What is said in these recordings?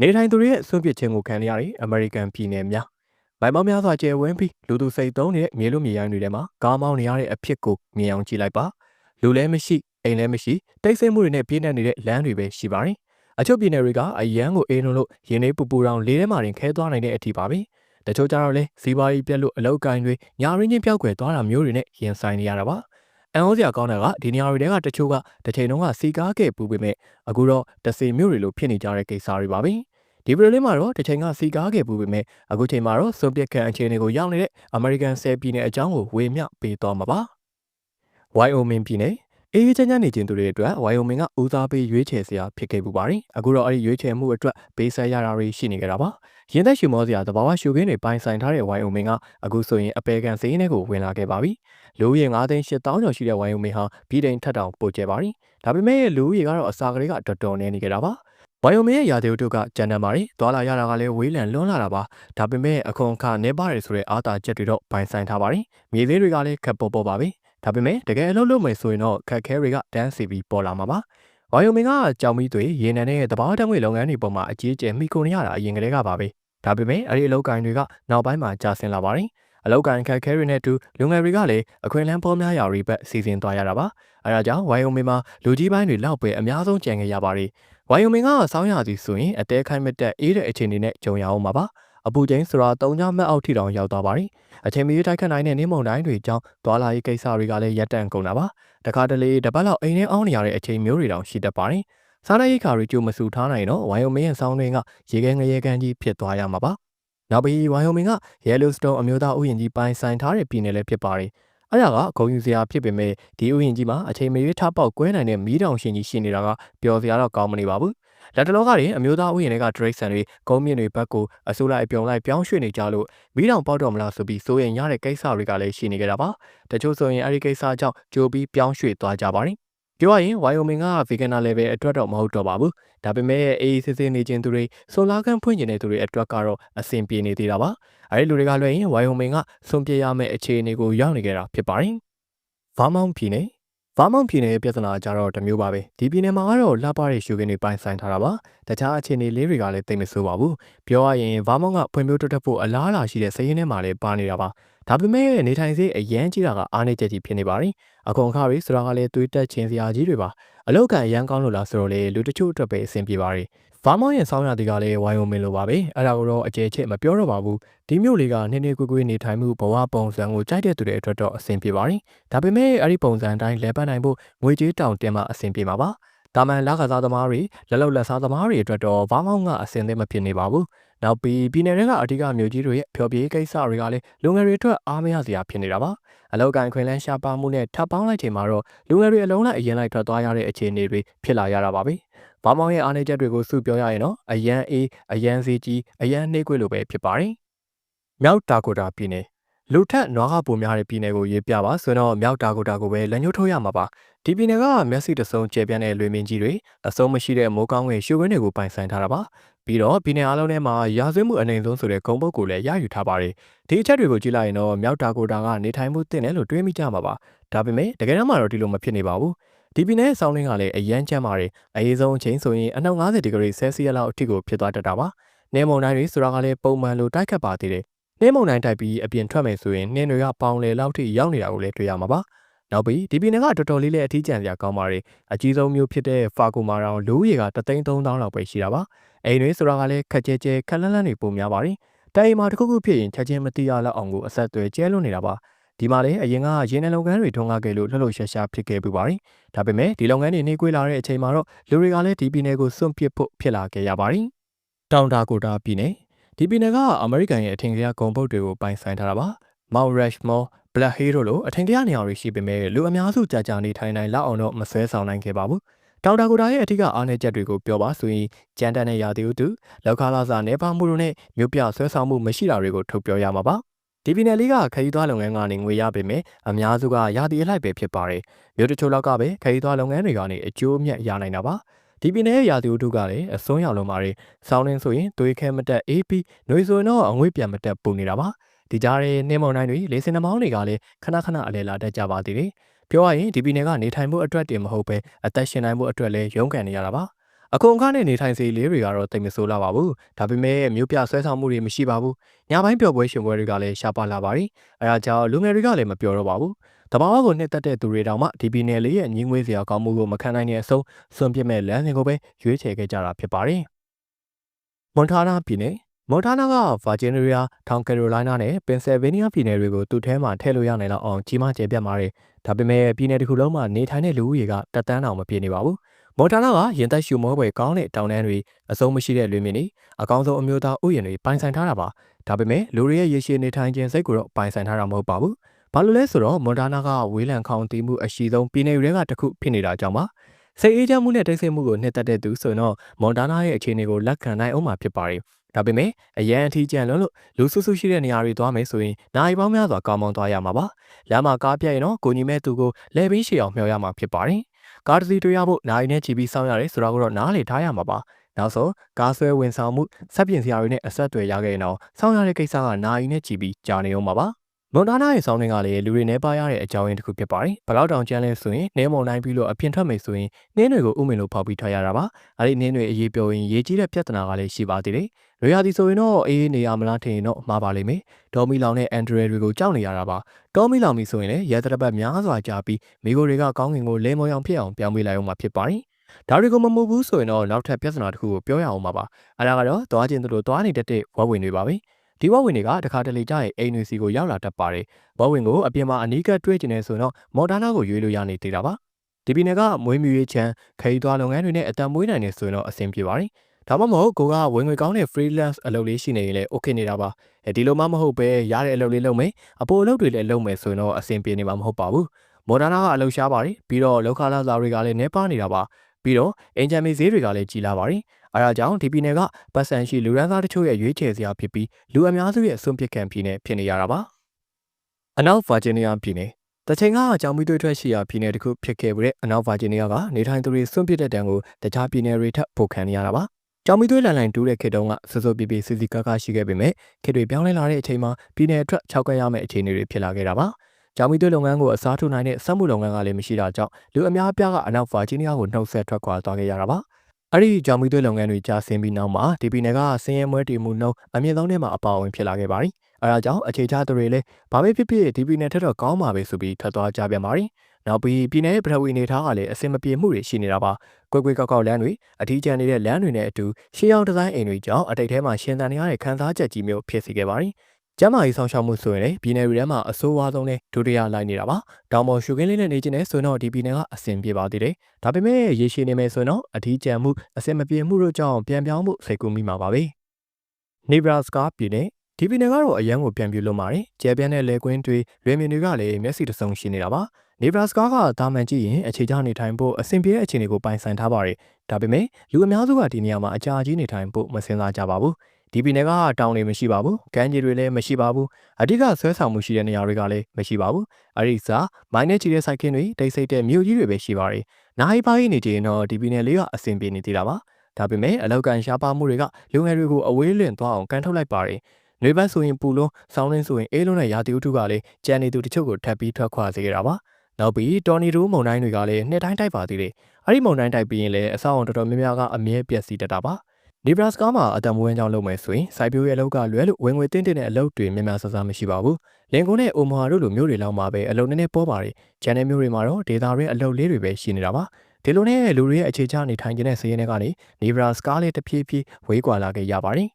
နေထိုင်သူတွေရဲ့ဆွန့်ပစ်ခြင်းကိုခံရတဲ့အမေရိကန်ပြည်နယ်များမိုင်ပေါင်းများစွာကျယ်ဝန်းပြီးလူသူစိတ်သုံးနေတဲ့မြေလူမြေရိုင်းတွေထဲမှာကားမောင်းနေရတဲ့အဖြစ်ကိုမြင်အောင်ကြည့်လိုက်ပါလူလည်းမရှိအိမ်လည်းမရှိတိတ်ဆိတ်မှုတွေနဲ့ပြည့်နေနေတဲ့လမ်းတွေပဲရှိပါတယ်အချို့ပြည်နယ်တွေကအရန်ကိုအေးလုံးလို့ရင်းနေပူပူတောင်လေးထဲမှာတင်ခဲသွားနိုင်တဲ့အထိပါပဲတချို့ကြတော့လေစီးပွားရေးပြက်လို့အလောက်ကိုင်းတွေညာရင်းချင်းပြောက်ွယ်သွားတာမျိုးတွေနဲ့ရင်ဆိုင်နေရတာပါ အန်ဟောစရာကောင်းတာကဒီနေရာတွေတဲကတချို့ကတစ်ချိန်လုံးကစီကားခဲ့ပူပေမဲ့အခုတော့တစီမျိုးတွေလိုဖြစ်နေကြတဲ့ကိစ္စတွေပါပဲဒီဗီဒီယိုလေးမှာတော့တစ်ချိန်ကစီကားခဲ့ပူပေမဲ့အခုချိန်မှာတော့စွန်ပစ်ကန်အခြေအနေကိုရောက်နေတဲ့အမေရိကန်ဆယ်ပြည်နယ်အကြောင်းကိုဝေမျှပေးသွားမှာပါ။ Wyoming ပြည်နယ် အေးချမ်းချမ်းနေခြင်းသူတွေအတွက် Wyoming ကဦးစားပေးရွေးချယ်စရာဖြစ်ခဲ့ပူပါတယ်။အခုတော့အဲ့ဒီရွေးချယ်မှုအတွက်ပေးဆက်ရတာတွေရှိနေကြတာပါ။ရင်းသက်ရှူမောစရာသဘာဝရှုခင်းတွေပိုင်ဆိုင်ထားတဲ့ Wyoming ကအခုဆိုရင်အပေကန်စီးနဲ့ကိုဝင်လာခဲ့ပါပြီ။လူဦးရေ9သိန်း8000ကျော်ရှိတဲ့ Wyoming ဟာပြည်တိုင်ထက်တောင်ပိုကျယ်ပါတယ်။ဒါပေမဲ့လူဦးရေကတော့အစာကလေးကတော်တော်နည်းနေကြတာပါ။ဝိုင်ယိုမင်ရဲ့ယာတီတို့ကကြံတမ်းပါတယ်။သွာလာရတာကလည်းဝေးလံလွန်းလာတာပါ။ဒါပေမဲ့အခွန်အခနေပါတယ်ဆိုတဲ့အားသာချက်တွေတော့ပိုင်ဆိုင်ထားပါတယ်။မြေသေးတွေကလည်းခက်ပေါ်ပေါ်ပါပဲ။ ဒါပေမဲ့တကယ်အလုပ်လုပ်မယ်ဆိုရင်တော့ခက်ခဲတွေကတန်းစီပြီးပေါ်လာမှာပါ။ဝိုင်ယိုမင်ကကြောင်မီတွေရေနံနဲ့တဘာတံငွေလုပ်ငန်းတွေပေါ်မှာအကြီးအကျယ်မိကုန်ရတာအရင်ကတည်းကပါပဲ။ဒါပေမဲ့အဲ့ဒီအလုပ်ကိုင်တွေကနောက်ပိုင်းမှာကြာဆင်းလာပါတယ်။အလောက်ကန်ခက်ခဲတွေနဲ့တူလူငယ်တွေကလည်းအခွင့်အလမ်းပေါ်များရာတွေဘက်စီစဉ်သွားရတာပါအဲဒါကြောင့်ဝိုင်ယိုမင်မှာလူကြီးပိုင်းတွေလောက်ပဲအများဆုံးကြံခဲ့ရပါတယ်ဝိုင်ယိုမင်ကစောင်းရသည်ဆိုရင်အတဲခိုင်းမတက်အေးတဲ့အခြေအနေနဲ့ကြုံရအောင်ပါပါ အပူချိန်ဆိုတာ၃ညမှတ်အောက်ထိတောင်ရောက်သွားပါတယ်အချိန်မီတိုက်ခတ်နိုင်တဲ့နင်းမုန်တိုင်းတွေကြောင့်သွာလာရေးကိစ္စတွေကလည်းရပ်တန့်ကုန်တာပါတခါတလေတပတ်လောက်အိမ်ထဲအောင်းနေရတဲ့အချိန်မျိုးတွေတောင်ရှိတတ်ပါတယ်စားနပ်ရိက္ခာတွေကြိုမစုထားနိုင်တော့ဝိုင်ယိုမင်ရဲ့ဆောင်းတွင်းကရေခဲငရေကန်ကြီးဖြစ်သွားရမှာပါနောက်ပြီးဝိုင်ယိုမင်က Yellowstone အမျိုးသားဥယျာဉ်ကြီးပိုင်ဆိုင်ထားတဲ့ပြည်နယ်လည်းဖြစ်ပါတယ်။အဲဒါကဂုံယူစရာဖြစ်ပေမဲ့ဒီဥယျာဉ်ကြီးမှာအချိန်မရွေးထပေါက်ကွဲနိုင်တဲ့မီးတောင်ရှင်ကြီးရှိနေတာကပျော်စရာတော့ကောင်းမနေပါဘူး။ လက်တလောကတွေအမျိုးသားဥယျာဉ်တွေကဒရိတ်ဆန်တွေဂုံမြင့်တွေဘက်ကိုအစိုးရအပြုံလိုက်ပြောင်းရွှေ့နေကြလို့မီးတောင်ပေါက်တော့မလားဆိုပြီးစိုးရင်ရတဲ့ကိစ္စတွေကလည်းရှိနေကြတာပါ။တချို့ဆိုရင်အဲဒီကိစ္စကြောင့်ကြိုပြီးပြောင်းရွှေ့သွားကြပါတယ်ပြောရရင် Wyoming က veganer level အတွက်တော့မဟုတ်တော့ပါဘူးဒါပေမဲ့အေးစစ်စစ်နေခြင်းသူတွေဆိုလာကန်ဖွင့်ကျင်တဲ့သူတွေအတွက်ကတော့အဆင်ပြေနေသေးတာပါအဲဒီလူတွေကလွှဲရင် Wyoming ကဆွန်ပြေရမယ့်အခြေအနေကိုရောက်နေကြတာဖြစ်ပါတယ် Vermont ပြည်နယ် ဗာမောင်ပြည်နယ်ရဲ့ပြဿနာကြတော့တမျိုးပါပဲဒီပြည်နယ်မှာကတော့လှပတဲ့ရှုခင်းတွေပိုင်ဆိုင်ထားတာပါတခြားအခြေအနေလေးတွေကလည်းသိမဆိုးပါဘူးပြောရရင်ဗာမောင်ကဖွံ့ဖြိုးတိုးတက်ဖို့အလားအလာရှိတဲ့စည်ရင်းထဲမှာလည်းပါနေတာပါ ဒါပေမဲ့နေထိုင်စေးအရန်ကြီးတာကအားနေချက်ကြီးဖြစ်နေပါတယ်အခွန်အခါတွေဆိုတာကလည်းတွေးတက်ခြင်းစရာကြီးတွေပါအလောက်ကန်အရန်ကောင်းလို့လားဆိုတော့လေလူတချို့အတွက်ပဲအဆင်ပြေပါတယ်ဗာမောင်ရဲ့ဆောင်းရသည်ကလည်းဝိုင်ယိုမင်လိုပါပဲအဲ့ဒါကိုတော့အကျယ်ချစ်မပြောတော့ပါဘူးဒီမျိုးလေးကနည်းနည်းကွေးကွေးနေထိုင်မှုဘဝပုံစံကိုကြိုက်တဲ့သူတွေအတွက်တော့အဆင်ပြေပါတယ်ဒါပေမဲ့အဲ့ဒီပုံစံတိုင်းလဲပတ်နိုင်ဖို့ငွေကြေးတောင်တင်မှအဆင်ပြေမှာပါတာမန်လကစားသမားတွေလက်လောက်လက်စားသမားတွေအတွက်တော့ဘာမှကအဆင်သင့်မဖြစ်နေပါဘူး။ နောက်ပြီးပြည်နယ်တွေကအထူးမြို့ကြီးတွေရဲ့ဖျော်ဖြေကိစ္စတွေကလည်းလူငယ်တွေအတွက်အားမရစရာဖြစ်နေတာပါ။အလောက်ကန်ခွင်လန်းရှားပါမှုနဲ့ထပ်ပေါင်းလိုက်ချိန်မှာတော့လူငယ်တွေအလုံးလိုက်အရင်လိုက်ထွက်သွားရတဲ့အခြေအနေတွေဖြစ်လာရတာပါပဲ။ဘာမောင်ရဲ့အားနည်းချက်တွေကိုစုပြောရရင်တော့အရန်အေးအရန်စီကြီးအရန်နှိမ့်ခွေလိုပဲဖြစ်ပါတယ်။မြောက်တာကိုတာပြည်နယ်လူထက်နွားကပုံများတဲ့ပြည်နယ်ကိုရေးပြပါဆိုတော့မြောက်တာကိုတာကိုပဲလက်ညှိုးထိုးရမှာပါဒီပြည်နယ်ကမျက်စိတစုံကျပြန့်တဲ့လွေမင်းကြီးတွေအစုံမရှိတဲ့မိုးကောင်းငယ်ရှုခွင်းတွေကိုပိုင်ဆိုင်ထားတာပါ ပြီးတော့ပြည်နယ်အလုံးထဲမှာရာဇဝတ်မှုအနေဆုံးဆိုတဲ့ဂုံပုတ်ကိုလည်းရယူထားပါတယ်ဒီအချက်တွေကိုကြည့်လိုက်ရင်တော့မြောက်တာကိုတာကနေထိုင်မှုတင်တယ်လို့တွေးမိကြမှာပါဒါပေမဲ့တကယ်တော့မှတော့ဒီလိုမဖြစ်နေပါဘူးဒီပြည်နယ်ဆောင်းလင်းကလည်းအရန်ချမ်းပါတယ်အရေးဆုံးအချိန်ဆိုရင်အနှောက်90ဒီဂရီဆဲလ်စီယပ်လောက်အထိကိုဖြစ်သွားတတ်တာပါနေမုန်တိုင်းတွေဆိုတာကလည်းပုံမှန်လိုတိုက်ခတ်ပါသေးတယ်နှင်းမုန်တိုင်းတိုက်ပြီးအပြင်ထွက်မယ်ဆိုရင်နှင်းတွေကပေါင်လေလောက်ထိရောက်နေတာကိုလည်းတွေ့ရမှာပါ။ နောက်ပြီးဒီပြည်နယ်ကတော်တော်လေးလည်းအထီးကျန်စရာကောင်းပါတယ်။အကြီးဆုံးမျိုးဖြစ်တဲ့ဖာကိုမာတောင်လူဦးရေက33000လောက်ပဲရှိတာပါ။အိမ်တွေဆိုတာကလည်းခက်ကြဲကြဲခက်လန်းလန်းတွေပုံများပါတယ်။တိုင်မှာတစ်ခုခုဖြစ်ရင်ချက်ချင်းမတိရလောက်အောင်ကိုအဆက်အသွယ်ကျဲလွန်းနေတာပါ။ဒီမှာလည်းအရင်ကရင်းနှလုပ်ငန်းတွေထွန်းကားခဲ့လို့လှုပ်လှုပ်ရှားရှားဖြစ်ခဲ့ပူပါတယ်။ဒါပေမဲ့ဒီလုပ်ငန်းတွေနှေးကွေးလာတဲ့အချိန်မှာတော့လူတွေကလည်းဒီပြည်နယ်ကိုစွန့်ပစ်ဖို့ဖြစ်လာခဲ့ရပါတယ်။တောင်တာကိုတာပြည်နယ်ဒီပြည်နယ်ကအမေရိကန်ရဲ့အထင်ကရဂုံပုတ်တွေကိုပိုင်ဆိုင်ထားတာပါ။ Mount Rushmore, Black Hill တို့လိုအထင်ကရနေရာတွေရှိပေမဲ့လူအများစုကြာကြာနေထိုင်နိုင်လောက်အောင်တော့မဆွဲဆောင်နိုင်ခဲ့ပါဘူး။ဒေါက်တာကိုတာရဲ့အထူးအားနည်းချက်တွေကိုပြောပါဆိုရင်ကြမ်းတမ်းတဲ့ရာသီဥတုလောက်ခါလာစာနေပါမှုတို့နဲ့မြို့ပြဆွဲဆောင်မှုမရှိတာတွေကိုထုတ်ပြောရမှာပါ။ဒီပြည်နယ်လေးကခရီးသွားလုပ်ငန်းကနေငွေရပေမဲ့အများစုကရာသီအလိုက်ပဲဖြစ်ပါတယ်။မြို့တချို့လောက်ကပဲခရီးသွားလုပ်ငန်းတွေကနေအကျိုးအမြတ်ရနိုင်တာပါ။ဒီပြည်နယ်ရဲ့ရာသီဥတုကလည်းအစွန်းရောက်လုံးပါတယ်။ဆောင်းရင်းဆိုရင်သွေးခဲမတက်အေးပြီးနှွေဆိုရင်တော့အငွေ့ပြန်မတက်ပူနေတာပါ။ ဒီကြားရဲ့နှင်းမုန်တိုင်းတွေလေစင်နှမောင်းတွေကလည်းခဏခဏအလဲလာတတ်ကြပါသေးတယ်။ပြောရရင်ဒီပြည်နယ်ကနေထိုင်ဖို့အတွက်တင်မဟုတ်ပဲအသက်ရှင်နိုင်ဖို့အတွက်လည်းရုန်းကန်နေရတာပါ။အကုန်အခါနဲ့နေထိုင်စီလေးတွေကတော့တိတ်မဆိုးလာပါဘူးဒါပေမဲ့မြို့ပြဆွဲဆောင်မှုတွေမရှိပါဘူးညပိုင်းပျော်ပွဲရှင်ပွဲတွေကလည်းရှားပါလာပါပြီအဲဒါကြောင့်လူငယ်တွေကလည်းမပျော်တော့ပါဘူးတဘာဝကိုနှစ်သက်တဲ့သူတွေတောင်မှဒီပြည်နယ်လေးရဲ့ညီငွေစရာကောင်းမှုကိုမခံနိုင်တဲ့အဆုံးစွန့်ပစ်မဲ့လမ်းစဉ်ကိုပဲရွေးချယ်ခဲ့ကြတာဖြစ်ပါတယ်မွန်တာနာပြည်နယ် မွန်တာနာကဗာဂျီနီးယား၊ထောင်ကယ်ရိုလိုင်းနားနဲ့ပင်ဆယ်ဗေးနီးယားပြည်နယ်တွေကိုသူ့ထဲမှာထည့်လို့ရနိုင်လောက်အောင်ကြီးမားကျယ်ပြန့်ပါတယ်။ဒါပေမဲ့ပြည်နယ်တစ်ခုလုံးမှာနေထိုင်တဲ့လူဦးရေကတက်တန်းတောင်မပြည့်နေပါဘူး။မော်တာနာကရင်သက်ရှူမောပွဲကောင်းတဲ့တောင်တန်းတွေအစုံမရှိတဲ့လွင်မြင့်တွေအကောင်းဆုံးအမျိုးသားဥယျာဉ်တွေပိုင်ဆိုင်ထားတာပါ။ဒါပေမဲ့လူတွေရဲ့ရေရှည်နေထိုင်ခြင်းစိတ်ကိုတော့ပိုင်ဆိုင်ထားတာမဟုတ်ပါဘူး။ဘာလို့လဲဆိုတော့မော်တာနာကဝေးလံခေါင်တီးမှုအရှိဆုံးပြည်နယ်တွေကတစ်ခုဖြစ်နေတာကြောင့်ပါ။စိတ်အေးချမ်းမှုနဲ့တိတ်ဆိတ်မှုကိုနှစ်သက်တဲ့သူဆိုတော့မွန်တာနာရဲ့အခြေအနေကိုလက်ခံနိုင်အောင်မှာဖြစ်ပါတယ်။ ဒါပေမဲ့အရန်အထီးကျန်လွန်းလို့လူဆူဆူရှိတဲ့နေရာတွေသွားမယ်ဆိုရင်နိုင်ပေါင်းများစွာကောင်းမောင်းသွားရမှာပါ။လမ်းမှာကားပြတ်ရင်တော့ကိုညီမဲ့သူကိုလဲပင်းရှည်အောင်မျှော်ရမှာဖြစ်ပါတယ်။ကားတစ်စီးတွေ့ရဖို့နိုင်နဲ့ချီပြီးစောင့်ရတယ်ဆိုတာကိုတော့နားလေထားရမှာပါ။နောက်ဆုံးကားဆွဲဝင်ဆောင်မှုစက်ပြင်စရာတွေနဲ့အဆက်အသွယ်ရခဲ့ရင်တော့စောင့်ရတဲ့ကိစ္စကနိုင်နဲ့ချီပြီးကြာနေအောင်ပါပါ။မွန်တာနာရဲ့ဆောင်းတွင်းကလည်းလူတွေနေပါရတဲ့အကြောင်းရင်းတစ်ခုဖြစ်ပါတယ်။ဘလောက်တောင်ကျန်းလဲဆိုရင်နေမုံနိုင်ပြီးလို့အပြင်ထွက်မယ်ဆိုရင်နှင်းတွေကိုဥမင်လို့ဖောက်ပြီးထွက်ရတာပါ။အဲဒီနှင်းတွေအရေးပြောရင်ရေးကြီးတဲ့ပြဿနာကလည်းရှိပါသေးတယ်။ ရွေရာသီဆိုရင်တော့အေးနေရမလားထင်ရင်တော့မှားပါလိမ့်မယ်။ဒေါ်မီလောင်နဲ့အန်ဒရယ်တွေကိုကြောက်နေရတာပါ။ဒေါ်မီလောင်ပြီဆိုရင်လည်းရဲတရပတ်များစွာကြာပြီးမိကိုတွေကကောင်းကင်ကိုလဲမောင်ဖြစ်အောင်ပြောင်းပေးလိုက်အောင်မှာဖြစ်ပါတယ်။ဒါတွေကိုမမှုဘူးဆိုရင်တော့နောက်ထပ်ပြဿနာတစ်ခုကိုပြောရအောင်ပါပါ။အဲဒါကတော့သွားခြင်းတို့သွားနေတတ်တဲ့ဝက်ဝင်တွေပါပဲ။ဒီဝက်ဝင်တွေကတခါတလေကြာရင်အိမ်တွေစီကိုရောက်လာတတ်ပါတယ်။ဝက်ဝင်ကိုအပြင်မှာအနီးကပ်တွေ့ကျင်နေဆိုတော့မော်ဒါနာကိုရွေးလို့ရနေသေးတာပါ။ဒီပြည်နယ်ကမွေးမြူရေးချမ်းခရီးသွားလုပ်ငန်းတွေနဲ့အတံမွေးနိုင်နေဆိုရင်တော့အဆင်ပြေပါတယ်။ ဒါမှမဟုတ်ကိုကဝင်ငွေကောင်းတဲ့ freelance အလုပ်လေးရှိနေရင်လည်း okay နေတာပါ။အဲဒီလိုမှမဟုတ်ပဲရတဲ့အလုပ်လေးလုပ်မယ်။အပိုအလုပ်တွေလည်းလုပ်မယ်ဆိုရင်တော့အဆင်ပြေနေမှာမဟုတ်ပါဘူး။မော်ဒါနာကအလုပ်ရှားပါတယ်။ပြီးတော့လောက်ခလာစာတွေကလည်းနေပါနေတာပါ။ပြီးတော့အင်ဂျင်မီဈေးတွေကလည်းကြီးလာပါတယ်။အဲဒါကြောင့်ဒီပြည်နယ်ကပတ်စံရှိလူရန်သားတချို့ရဲ့ရွေးချယ်စရာဖြစ်ပြီးလူအများစုရဲ့အစွန့်ပစ်ခံပြည်နယ်ဖြစ်နေရတာပါ။အနောက်ဗာဂျီးနီးယားပြည်နယ်တချိန်ကအကြောင်းမီးသွေးထွက်ရှိရာပြည်နယ်တစ်ခုဖြစ်ခဲ့ပြီးတဲ့အနောက်ဗာဂျီးနီးယားကနေထိုင်သူတွေစွန့်ပစ်တဲ့တံကိုတခြားပြည်နယ်တွေထပ်ပိုခံနေရတာပါ။ ကြောင်မီးသွေးလန်လန်တူးတဲ့ခေတ်တုန်းကစိုးစိုးပြပြစီစီကားကားရှိခဲ့ပေမဲ့ခေတ်တွေပြောင်းလဲလာတဲ့အချိန်မှာပြည်နယ်အတွက်ခြောက်ကရမယ့်အခြေအနေတွေဖြစ်လာခဲ့တာပါ။ကြောင်မီးသွေးလုပ်ငန်းကိုအစားထိုးနိုင်တဲ့စက်မှုလုပ်ငန်းကလည်းမရှိတာကြောင့်လူအများအပြားကအနောက်ဗာဂျီးနီးယားကိုနှုတ်ဆက်ထွက်ခွာသွားခဲ့ရတာပါ။အဲ့ဒီကြောင်မီးသွေးလုပ်ငန်းတွေကြာဆင်းပြီးနောက်မှာဒီပြည်နယ်ကဆင်းရဲမွဲတေမှုနှုန်းအမြင့်ဆုံးထဲမှာအပါအဝင်ဖြစ်လာခဲ့ပါတယ်။အဲဒါကြောင့်အခြေချသူတွေလည်းဘာပဲဖြစ်ဖြစ်ဒီပြည်နယ်ထက်တော့ကောင်းပါပဲဆိုပြီးထွက်သွားကြပြန်ပါတယ်။ နောက်ပြီးပြည်နယ်ရဲ့ပထဝီနေထားကလည်းအစင်မပြေမှုတွေရှိနေတာပါ။ကွယ်ကွယ်ကောက်ကောက်လမ်းတွေအထီးကျန်နေတဲ့လမ်းတွေနဲ့အတူရှေးအောင်ဒီဇိုင်းအိမ်တွေကြောင့်အတိတ်ထဲမှာရှင်သန်နေရတဲ့ခန်းစားချက်ကြီးမျိုးဖြစ်စေခဲ့ပါတယ်။ကျမ်းမာရေးဆောင်ရှောက်မှုဆိုရင်လည်းပြည်နယ်တွေထဲမှာအဆိုးဝါးဆုံးနဲ့ဒုတိယလိုက်နေတာပါ။တောင်ပေါ်ရှုခင်းလေးနဲ့နေကျင်နေဆိုတော့ဒီပြည်နယ်ကအဆင်ပြေပါသေးတယ်။ဒါပေမဲ့ရေရှည်နေမယ်ဆိုတော့အထီးကျန်မှုအစင်မပြေမှုတို့ကြောင့်ပြန်ပြောင်းမှုစိတ်ကူးမိမှာပါပဲ။ Nebraska ပြည်နယ်ဒီပြည်နယ်ကတော့အရန်ကိုပြန်ပြလို့မာတယ်။ကျဲပြန်းတဲ့လေကွင်းတွေလွေမြင်တွေကလည်းမျက်စိတစုံရှိနေတာပါ။ Nebraska ကတာမန်ကြည့်ရင်အခြေချနေထိုင်ဖို့အဆင်ပြေတဲ့အခြေအနေကိုပိုင်ဆိုင်ထားပါတယ်။ဒါပေမဲ့လူအများစုကဒီနေရာမှာအကြာကြီးနေထိုင်ဖို့မစင်စားကြပါဘူး။ဒီပြည်နယ်ကတောင်တွေမရှိပါဘူး။ကမ်းခြေတွေလည်းမရှိပါဘူး။အဓိကဆွဲဆောင်မှုရှိတဲ့နေရာတွေကလည်းမရှိပါဘူး။အဲဒီစားမိုင်းနဲ့ချီတဲ့စိုက်ကင်းတွေတိတ်ဆိတ်တဲ့မြို့ကြီးတွေပဲရှိပါတယ်။နိုင်ပါးကြီးနေကြရင်တော့ဒီပြည်နယ်လေးကအဆင်ပြေနေသေးတာပါ။ဒါပေမဲ့အလောက်ကန်ရှားပါမှုတွေကလူငယ်တွေကိုအဝေးလင့်သွားအောင်ကန်ထုတ်လိုက်ပါတယ်။နှွေပတ်ဆိုရင်ပူလုံးဆောင်းလင်းဆိုရင်အေးလုံးနဲ့ရာသီဥတုကလည်းကြံနေသူတချို့ကိုထပ်ပြီးထွက်ခွာစေကြတာပါ နောက်ပြီးတော်နီဒိုမုန်တိုင်းတွေကလည်းနှစ်တိုင်းတိုက်ပါသေးတယ်အဲ့ဒီမုန်တိုင်းတိုက်ပြီးရင်လည်းအဆောက်အုံတော်တော်များများကအမြဲပျက်စီးတတ်တာပါနေဘရာစကာမှာအတံမွေးကြောင်းလုပ်မယ်ဆိုရင်စိုက်ပျိုးရေးအလုပ်ကလွဲလို့ဝင်ငွေတင်းတင်းတဲ့အလုပ်တွေများများဆဆမရှိပါဘူးလင်ကွန်းနဲ့အိုမာတို့လိုမျိုးတွေလောက်မှာပဲအလုပ်နည်းနည်းပေါ်ပါတယ်ဂျန်နယ်မျိုးတွေမှာတော့ဒေတာရင်းအလုပ်လေးတွေပဲရှိနေတာပါဒီလိုနဲ့လူတွေရဲ့အခြေချနေထိုင်ခြင်းတဲ့စည်ရင်းတွေကနေနေဘရာစကာလေးတဖြည်းဖြည်းဝေးကွာလာခဲ့ရပါတယ်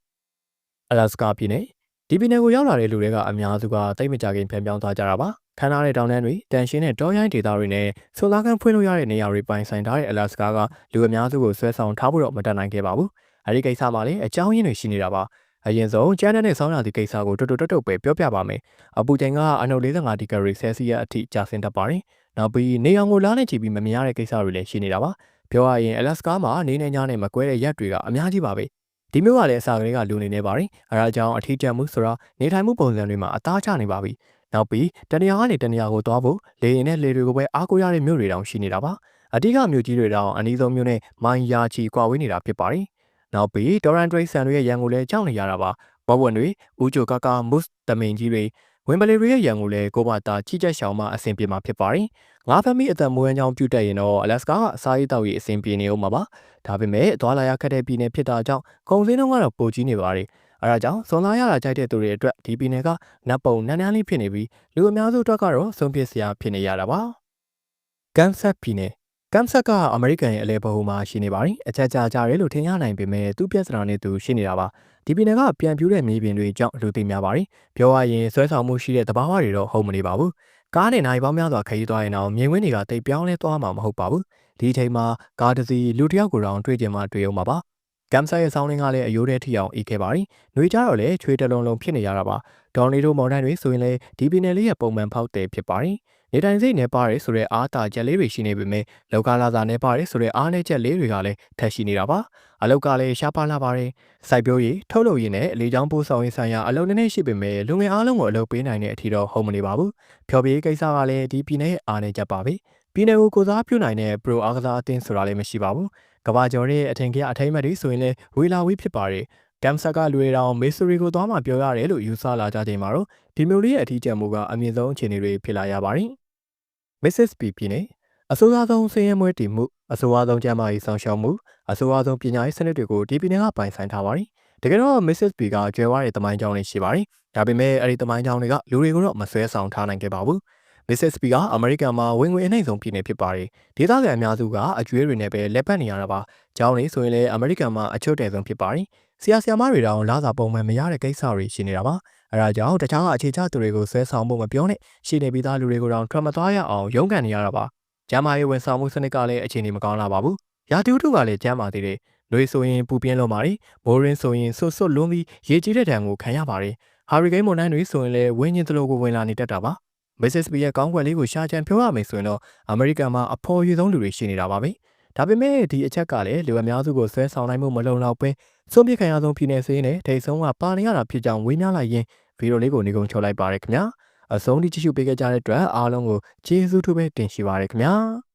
အလာစကာပြည်နယ်ဒီပြည်နယ်ကိုရောက်လာတဲ့လူတွေကအများစုကတိတ်မကြခင်ပြန်ပြောင်းသွားကြတာပါခန်းထားတဲ့တောင်တန်းတွေတန်ရှင်းတဲ့တောရိုင်းဒေသတွေနဲ့ဆိုလာကန်ဖွင့်လို့ရတဲ့နေရာတွေပိုင်ဆိုင်ထားတဲ့အလာစကာကလူအများစုကိုဆွဲဆောင်ထားဖို့တော့မတတ်နိုင်ခဲ့ပါဘူးအဲဒီကိစ္စမှာလည်းအကြောင်းရင်းတွေရှိနေတာပါအရင်ဆုံးကျန်းတဲ့ဆောင်းရာသီကိစ္စကိုတွတ်တွတ်တွတ်ပဲပြောပြပါမယ်အပူချိန်ကအနု45ဒီဂရီဆဲဆီးယပ်အထိကျဆင်းတတ်ပါတယ်နောက်ပြီးနေအောင်ကိုလားနဲ့ချီပြီးမမြင်ရတဲ့ကိစ္စတွေလည်းရှိနေတာပါပြောရရင်အလက်စကာမှာနေနေညနဲ့မကွဲတဲ့ရက်တွေကအများကြီးပါပဲဒီမျိုးကလည်းအစာကလေးကလူနေနေပါတယ်အဲဒါကြောင့်အထီးကျန်မှုဆိုတာနေထိုင်မှုပုံစံတွေမှာအသားကျနေပါပြီ နောက်ပြီးတနေရာကနေတနေရာကိုသွားဖို့လေရင်နဲ့လေတွေကိုပဲအားကိုးရတဲ့မြို့တွေတောင်ရှိနေတာပါအဓိကမြို့ကြီးတွေတောင်အနည်းဆုံးမြို့နဲ့မိုင်ယာချီကွာဝေးနေတာဖြစ်ပါတယ်နောက်ပြီးဒေါ်ရန်ဒရိတ်ဆန်တွေရဲ့ရန်ကိုလည်းကြောက်နေရတာပါဘဝဝင်တွေဦးချိုကာကာမုစ်တမင်ကြီးတွေဝင်ပလီရီရဲ့ရန်ကိုလည်းကိုမတာကြီးချက်ရှောင်းမှအဆင်ပြေမှာဖြစ်ပါတယ်။ငါးဖက်မိအသက်မွေးဝမ်းကြောင်းပြုတ်တက်ရင်တော့အလက်စကာကအစားရတောက်ရေးအဆင်ပြေနေဦးမှာပါ။ဒါပေမဲ့သွားလာရခက်တဲ့ပြည်နယ်ဖြစ်တာကြောင့်ကုန်စည်နှုန်းကတော့ပိုကြီးနေပါတယ်။ အဲဒါကြောင့်ဇွန်လာရတာကြိုက်တဲ့သူတွေအတွက်ဒီပြည်နယ်ကနတ်ပုံနန်းနန်းလေးဖြစ်နေပြီးလူအများစုအတွက်ကတော့ဆုံးဖြတ်စရာဖြစ်နေရတာပါ။ကန်ဆတ်ပြည်နယ်ကန်ဆတ်က အမေရိကန်ရဲ့အလဲဘဟုမှာရှိနေပါတယ်။အချက်ကြာကြတယ်လို့ထင်ရနိုင်ပေမဲ့သူ့ပြဿနာနဲ့သူရှိနေတာပါ။ဒီပြည်နယ်ကပြန်ပြူးတဲ့မြေပြင်တွေကြောင့်လူသိများပါတယ်။ပြောရရင်ဆွဲဆောင်မှုရှိတဲ့တဘာဝတွေတော့ဟုတ်မနေပါဘူး။ကားနဲ့နိုင်ပေါင်းများစွာခရီးသွားရင်တော့မြေဝင်းတွေကတိတ်ပြောင်းလဲသွားမှာမဟုတ်ပါဘူး။ဒီအချိန်မှာကားတစ်စီးလူတစ်ယောက်ကိုတောင်တွေ့ကြမှာတွေ့အောင်ပါ ပါ။ကမ်ဆာရဲ့ဆောင်းလင်းကလည်းအယိုးတဲ့ထိအောင်အေးခဲ့ပါတယ်။ຫນွေကြတော့လည်းချွေတလုံးလုံးဖြစ်နေရတာပါ။ဒေါ်နီတိုမော်ဒန်တွေဆိုရင်လည်းဒီပြည်နယ်လေးရဲ့ပုံမှန်ဖောက်တယ်ဖြစ်ပါတယ်။နေတိုင်စိတ်နဲ့ပါတယ်ဆိုတဲ့အားတာချက်လေးတွေရှိနေပေမဲ့လောကလာစာနဲ့ပါတယ်ဆိုတဲ့အားနဲ့ချက်လေးတွေကလည်းထက်ရှိနေတာပါ။အလောက်ကလည်းရှားပါလာပါတယ်။စိုက်ပျိုးရေးထုတ်လုပ်ရေးနဲ့အလေးချောင်းပို့ဆောင်ရေးဆိုင်ရာအလုပ်နည်းနည်းရှိပေမဲ့လူငယ်အားလုံးကိုအလုပ်ပေးနိုင်တဲ့အထီတော့ဟုတ်မနေပါဘူး။ဖျော်ဖြေရေးကိစ္စကလည်းဒီပြည်နယ်ရဲ့အားနဲ့ချက်ပါပဲ။ပြည်နယ်ကိုကိုစားပြုနိုင်တဲ့ Pro အားကစားအသင်းဆိုတာလည်းမရှိပါဘူး။ ကဘာကျော်ရဲ့အထင်ကြီးအထိမ်းအမှတ်တွေဆိုရင်လည်းဝေလာဝေးဖြစ်ပါတယ်။ကမ်ဆက်ကလူတွေတောင်မေဆိုရီကိုသွားမှပြောရတယ်လို့ယူဆလာကြချိန်မှာတော့ဒီမျိုးလေးရဲ့အထီးကျန်မှုကအမြင့်ဆုံးအခြေအနေတွေဖြစ်လာရပါတယ်။ Mississippi ပြည်နယ်အဆိုအဆုံးစည်ရဲမွဲတည်မှုအဆိုအဆုံးကျန်းမာရေးဆောင်ရှောက်မှုအဆိုအဆုံးပညာရေးစနစ်တွေကိုဒီပြည်နယ်ကပိုင်ဆိုင်ထားပါတယ်။တကယ်တော့ Mississippi ကကျွဲဝါးတဲ့တမိုင်းကြောင်းတွေရှိပါတယ်။ဒါပေမဲ့အဲ့ဒီတမိုင်းကြောင်းတွေကလူတွေကိုတော့မဆွဲဆောင်ထားနိုင်ခဲ့ပါဘူး။ Mississippi ကအမေရိကန်မှာဝင်ငွေအနှိမ့်ဆုံးပြည်နယ်ဖြစ်ပါတယ်။ဒေသခံအများစုကအကျွေးတွေနဲ့ပဲလက်ပတ်နေရတာပါ။ကျောင်းတွေဆိုရင်လည်းအမေရိကန်မှာအချွတ်တယ်ဆုံးဖြစ်ပါတယ်။ဆရာဆရာမတွေတောင်လာစာပုံမှန်မရတဲ့ကိစ္စတွေရှိနေတာပါ။အဲဒါကြောင့်တခြားအခြေချသူတွေကိုဆွဲဆောင်ဖို့မပြောနဲ့ရှိနေပြီးသားလူတွေကိုတောင်ထွက်မသွားရအောင်ရုန်းကန်နေရတာပါ။ကျမ်းမာရေးဝန်ဆောင်မှုစနစ်ကလည်းအခြေအနေမကောင်းလာပါဘူး။ရာသီဥတုကလည်းကျမ်းမာသေးတယ်။နှွေဆိုရင်ပူပြင်းလုံးပါတယ်။မိုးရင်းဆိုရင်ဆွတ်ဆွတ်လွန်းပြီးရေကြီးတဲ့ဒဏ်ကိုခံရပါတယ်။ဟာရီကိန်းမုန်တိုင်းတွေဆိုရင်လည်းဝင်းကျင်သလိုကိုဝင်လာနေတတ်တာပါ။ Mississippi ရဲ့ကောင်းကွက်လေးကိုရှာချန်ပြောရမယ်ဆိုရင်တော့အမေရိကန်မှာအဖော်ရည်ဆုံးလူတွေရှိနေတာပါပဲ။ဒါပေမဲ့ဒီအချက်ကလည်းလူအများစုကိုဆွဲဆောင်နိုင်မှုမလုံလောက်ပဲဆုံးဖြတ်ခံရဆုံးပြည်နယ်စည်းနဲ့ထိတ်ဆုံးကပါနေရတာဖြစ်ကြောင်းဝေးများလိုက်ရင်ဗီဒီယိုလေးကိုနေကုန်ချုပ်လိုက်ပါရခင်ဗျာ။အဆုံးထိကြည့်ရှုပေးခဲ့ကြတဲ့အတွက်အားလုံးကိုကျေးဇူးထူးပဲတင်ရှိပါရခင်ဗျာ။